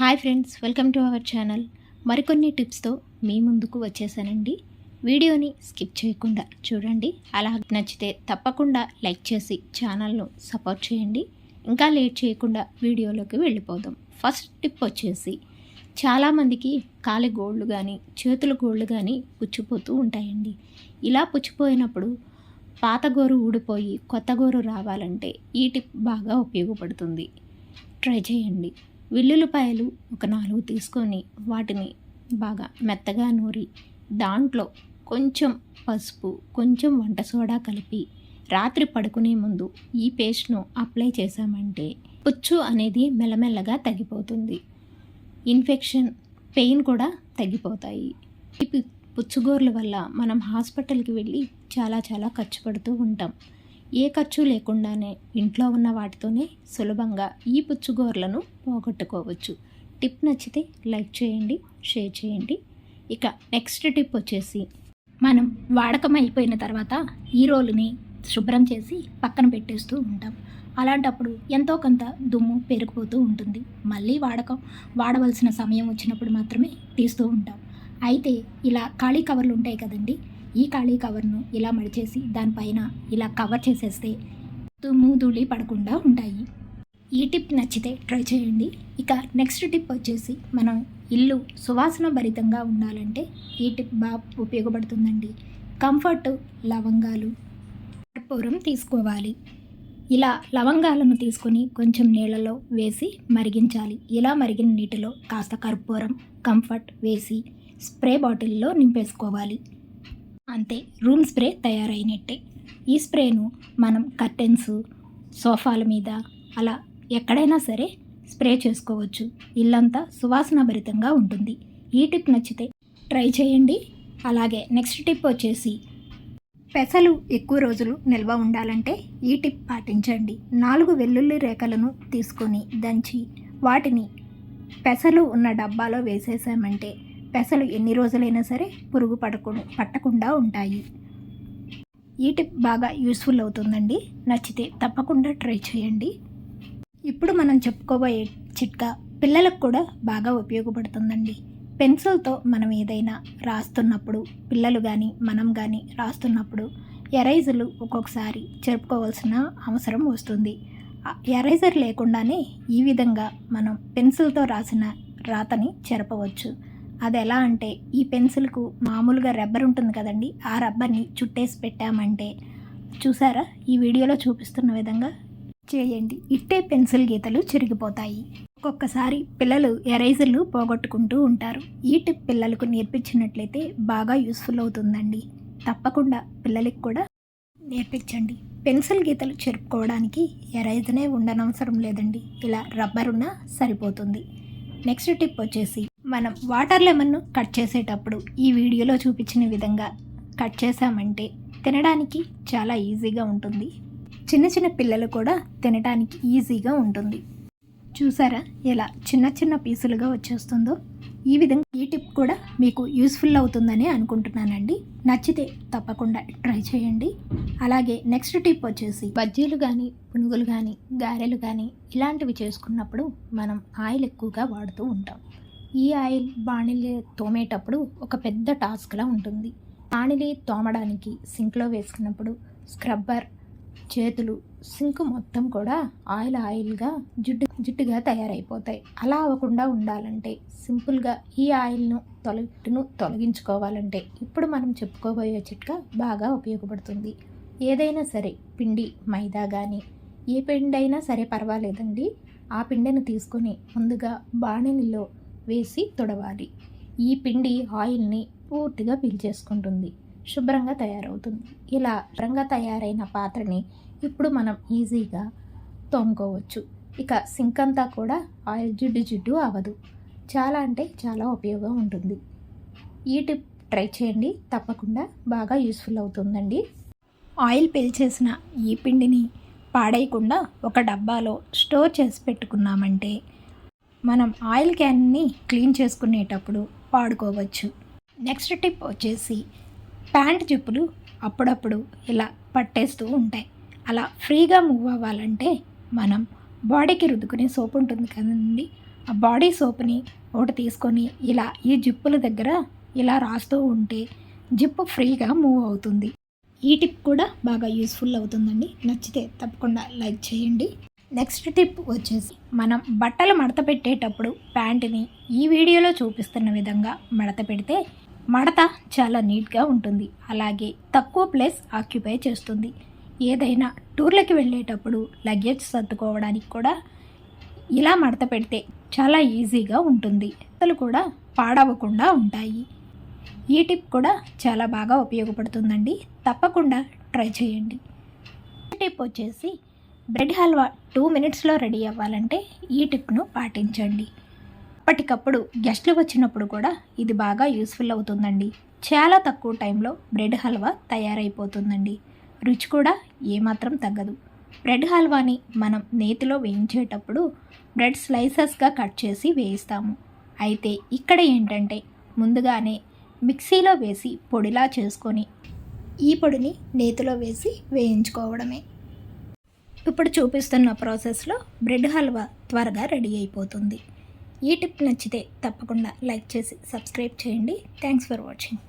Hi friends welcome to our channel. మరికొన్ని టిప్స్తో మీ ముందుకు వచ్చేసానండి. వీడియోని స్కిప్ చేయకుండా చూడండి. అలా నచ్చితే తప్పకుండా లైక్ చేసి ఛానల్ను సపోర్ట్ చేయండి. ఇంకా లేట్ చేయకుండా వీడియోలోకి వెళ్ళిపోదాం. ఫస్ట్ టిప్ వచ్చేసి చాలామందికి కాలి గోళ్ళు కానీ చేతుల గోళ్ళు కానీ పుచ్చిపోతూ ఉంటాయండి. ఇలా పుచ్చిపోయినప్పుడు పాత గోరు ఊడిపోయి కొత్త గోరు రావాలంటే ఈ టిప్ బాగా ఉపయోగపడుతుంది. ట్రై చేయండి. వెల్లుల్లిపాయలు ఒక నాలుగు తీసుకొని వాటిని బాగా మెత్తగా నూరి దాంట్లో కొంచెం పసుపు కొంచెం వంట సోడా కలిపి రాత్రి పడుకునే ముందు ఈ పేస్ట్ను అప్లై చేశామంటే పుచ్చు అనేది మెల్లమెల్లగా తగ్గిపోతుంది. ఇన్ఫెక్షన్ పెయిన్ కూడా తగ్గిపోతాయి. ఈ పుచ్చుగోర్ల వల్ల మనం హాస్పిటల్కి వెళ్ళి చాలా చాలా ఖర్చు పడుతూ ఉంటాం. ఏ ఖర్చు లేకుండానే ఇంట్లో ఉన్న వాటితోనే సులభంగా ఈ పుచ్చుగోర్లను పోగొట్టుకోవచ్చు. టిప్ నచ్చితే లైక్ చేయండి షేర్ చేయండి. ఇక నెక్స్ట్ టిప్ వచ్చేసి మనం వాడకం అయిపోయిన తర్వాత ఈ రోలుని శుభ్రం చేసి పక్కన పెట్టేస్తూ ఉంటాం. అలాంటప్పుడు ఎంతో కొంత దుమ్ము పెరిగిపోతూ ఉంటుంది. మళ్ళీ వాడకం వాడవలసిన సమయం వచ్చినప్పుడు మాత్రమే తీస్తూ ఉంటాం. అయితే ఇలా ఖాళీ కవర్లు ఉంటాయి కదండి ఈ ఖాళీ కవర్ను ఇలా మడిచేసి దానిపైన ఇలా కవర్ చేసేస్తే దుమ్ము ధూళి పడకుండా ఉంటాయి. ఈ టిప్ నచ్చితే ట్రై చేయండి. ఇక నెక్స్ట్ టిప్ వచ్చేసి మనం ఇల్లు సువాసన భరితంగా ఉండాలంటే ఈ టిప్ బాగా ఉపయోగపడుతుందండి. కంఫర్ట్ లవంగాలు కర్పూరం తీసుకోవాలి. ఇలా లవంగాలను తీసుకొని కొంచెం నీళ్ళలో వేసి మరిగించాలి. ఇలా మరిగిన నీటిలో కాస్త కర్పూరం కంఫర్ట్ వేసి స్ప్రే బాటిల్లో నింపేసుకోవాలి. అంతే. రూమ్ స్ప్రే తయారైనట్టే. ఈ స్ప్రేను మనం కర్టెన్స్ సోఫాల మీద అలా ఎక్కడైనా సరే స్ప్రే చేసుకోవచ్చు. ఇల్లంతా సువాసన భరితంగా ఉంటుంది. ఈ టిప్ నచ్చితే ట్రై చేయండి. అలాగే నెక్స్ట్ టిప్ వచ్చేసి పెసలు ఎక్కువ రోజులు నిల్వ ఉండాలంటే ఈ టిప్ పాటించండి. నాలుగు వెల్లుల్లి రేఖలను తీసుకొని దంచి వాటిని పెసలు ఉన్న డబ్బాలో వేసేసామంటే పెసలు ఎన్ని రోజులైనా సరే పురుగు పడకు పట్టకుండా ఉంటాయి. ఈ టిప్ బాగా యూస్ఫుల్ అవుతుందండి. నచ్చితే తప్పకుండా ట్రై చేయండి. ఇప్పుడు మనం చెప్పుకోబోయే చిట్కా పిల్లలకు కూడా బాగా ఉపయోగపడుతుందండి. పెన్సిల్తో మనం ఏదైనా రాస్తున్నప్పుడు పిల్లలు కానీ మనం కానీ రాస్తున్నప్పుడు ఎరైజర్లు ఒక్కొక్కసారి జరుపుకోవాల్సిన అవసరం వస్తుంది. ఎరైజర్ లేకుండానే ఈ విధంగా మనం పెన్సిల్తో రాసిన రాతని చెరపవచ్చు. అది ఎలా అంటే ఈ పెన్సిల్కు మామూలుగా రబ్బర్ ఉంటుంది కదండి ఆ రబ్బర్ని చుట్టేసి పెట్టామంటే. చూసారా? ఈ వీడియోలో చూపిస్తున్న విధంగా చేయండి. ఇట్టే పెన్సిల్ గీతలు చిరిగిపోతాయి. ఒక్కొక్కసారి పిల్లలు ఎరైజర్లు పోగొట్టుకుంటూ ఉంటారు. ఈ టిప్ పిల్లలకు నేర్పించినట్లయితే బాగా యూస్ఫుల్ అవుతుందండి. తప్పకుండా పిల్లలకి కూడా నేర్పించండి. పెన్సిల్ గీతలు చెరుపుకోవడానికి ఎరైజనే ఉండనవసరం లేదండి. ఇలా రబ్బర్ ఉన్నా సరిపోతుంది. నెక్స్ట్ టిప్ వచ్చేసి మనం వాటర్ లెమన్ను కట్ చేసేటప్పుడు ఈ వీడియోలో చూపించిన విధంగా కట్ చేసామంటే తినడానికి చాలా ఈజీగా ఉంటుంది. చిన్న చిన్న పిల్లలు కూడా తినడానికి ఈజీగా ఉంటుంది. చూసారా ఎలా చిన్న చిన్న పీసులుగా వచ్చేస్తుందో? ఈ విధంగా ఈ టిప్ కూడా మీకు యూస్ఫుల్ అవుతుందని అనుకుంటున్నానండి. నచ్చితే తప్పకుండా ట్రై చేయండి. అలాగే నెక్స్ట్ టిప్ వచ్చేసి బజ్జీలు కానీ పునుగులు కానీ గారెలు కానీ ఇలాంటివి చేసుకున్నప్పుడు మనం ఆయిల్ ఎక్కువగా వాడుతూ ఉంటాం. ఈ ఆయిల్ బాణిలి తోమేటప్పుడు ఒక పెద్ద టాస్క్లా ఉంటుంది. బాణిలి తోమడానికి సింక్లో వేసుకున్నప్పుడు స్క్రబ్బర్ చేతులు సింక్ మొత్తం కూడా ఆయిల్ ఆయిల్గా జిడ్డు జిడ్డుగా తయారైపోతాయి. అలా అవ్వకుండా ఉండాలంటే సింపుల్గా ఈ ఆయిల్ను తొలగిను తొలగించుకోవాలంటే ఇప్పుడు మనం చెప్పుకోబోయే చిట్కా బాగా ఉపయోగపడుతుంది. ఏదైనా సరే పిండి మైదా కానీ ఏ పిండి అయినా సరే పర్వాలేదండి. ఆ పిండిని తీసుకొని ముందుగా బాణలిలో వేసి తొడవాలి. ఈ పిండి ఆయిల్ని పూర్తిగా పీల్చేసుకుంటుంది. శుభ్రంగా తయారవుతుంది. ఇలా శుభ్రంగా తయారైన పాత్రని ఇప్పుడు మనం ఈజీగా తోముకోవచ్చు ఇక సింక్ అంతా కూడా ఆయిల్ జిడ్డు జిడ్డు అవ్వదు. చాలా అంటే చాలా ఉపయోగం ఉంటుంది. ఈ టిప్ ట్రై చేయండి. తప్పకుండా బాగా యూస్ఫుల్ అవుతుందండి. ఆయిల్ పీల్చేసిన ఈ పిండిని పాడేయకుండా ఒక డబ్బాలో స్టోర్ చేసి పెట్టుకున్నామంటే మనం ఆయిల్ క్యాన్ని క్లీన్ చేసుకునేటప్పుడు వాడుకోవచ్చు నెక్స్ట్ టిప్ వచ్చేసి ప్యాంట్ జిప్పులు అప్పుడప్పుడు ఇలా పట్టేస్తూ ఉంటాయి. అలా ఫ్రీగా మూవ్ అవ్వాలంటే మనం బాడీకి రుద్దుకునే సోప్ ఉంటుంది కదండి. ఆ బాడీ సోప్ని ఒకటి తీసుకొని ఇలా ఈ జిప్పుల దగ్గర ఇలా రాస్తూ ఉంటే జిప్పు ఫ్రీగా మూవ్ అవుతుంది. ఈ టిప్ కూడా బాగా యూస్ఫుల్ అవుతుందండి. నచ్చితే తప్పకుండా లైక్ చేయండి. నెక్స్ట్ టిప్ వచ్చేసి మనం బట్టలు మడత పెట్టేటప్పుడు ప్యాంటుని ఈ వీడియోలో చూపిస్తున్న విధంగా మడత పెడితే మడత చాలా నీట్గా ఉంటుంది. అలాగే తక్కువ ప్లేస్ ఆక్యుపై చేస్తుంది. ఏదైనా టూర్లకి వెళ్ళేటప్పుడు లగేజ్ సర్దుకోవడానికి కూడా ఇలా మడత పెడితే చాలా ఈజీగా ఉంటుంది. అసలు కూడా పాడవకుండా ఉంటాయి. ఈ టిప్ కూడా చాలా బాగా ఉపయోగపడుతుందండి. తప్పకుండా ట్రై చేయండి. ఈ టిప్ వచ్చేసి బ్రెడ్ హల్వా టూ మినిట్స్లో రెడీ అవ్వాలంటే ఈ టిప్ను పాటించండి. అప్పటికప్పుడు గెస్ట్లు వచ్చినప్పుడు కూడా ఇది బాగా యూస్ఫుల్ అవుతుందండి. చాలా తక్కువ టైంలో బ్రెడ్ హల్వా తయారైపోతుందండి. రుచి కూడా ఏమాత్రం తగ్గదు. బ్రెడ్ హల్వాని మనం నేతిలో వేయించేటప్పుడు బ్రెడ్ స్లైసెస్గా కట్ చేసి వేయిస్తాము. అయితే ఇక్కడ ఏంటంటే ముందుగానే మిక్సీలో వేసి పొడిలా చేసుకొని ఈ పొడిని నేతిలో వేసి వేయించుకోవడమే. ఇప్పుడు చూపిస్తున్న ప్రాసెస్లో బ్రెడ్ హల్వా త్వరగా రెడీ అయిపోతుంది. ఈ టిప్ నచ్చితే తప్పకుండా లైక్ చేసి సబ్స్క్రైబ్ చేయండి. Thanks for watching.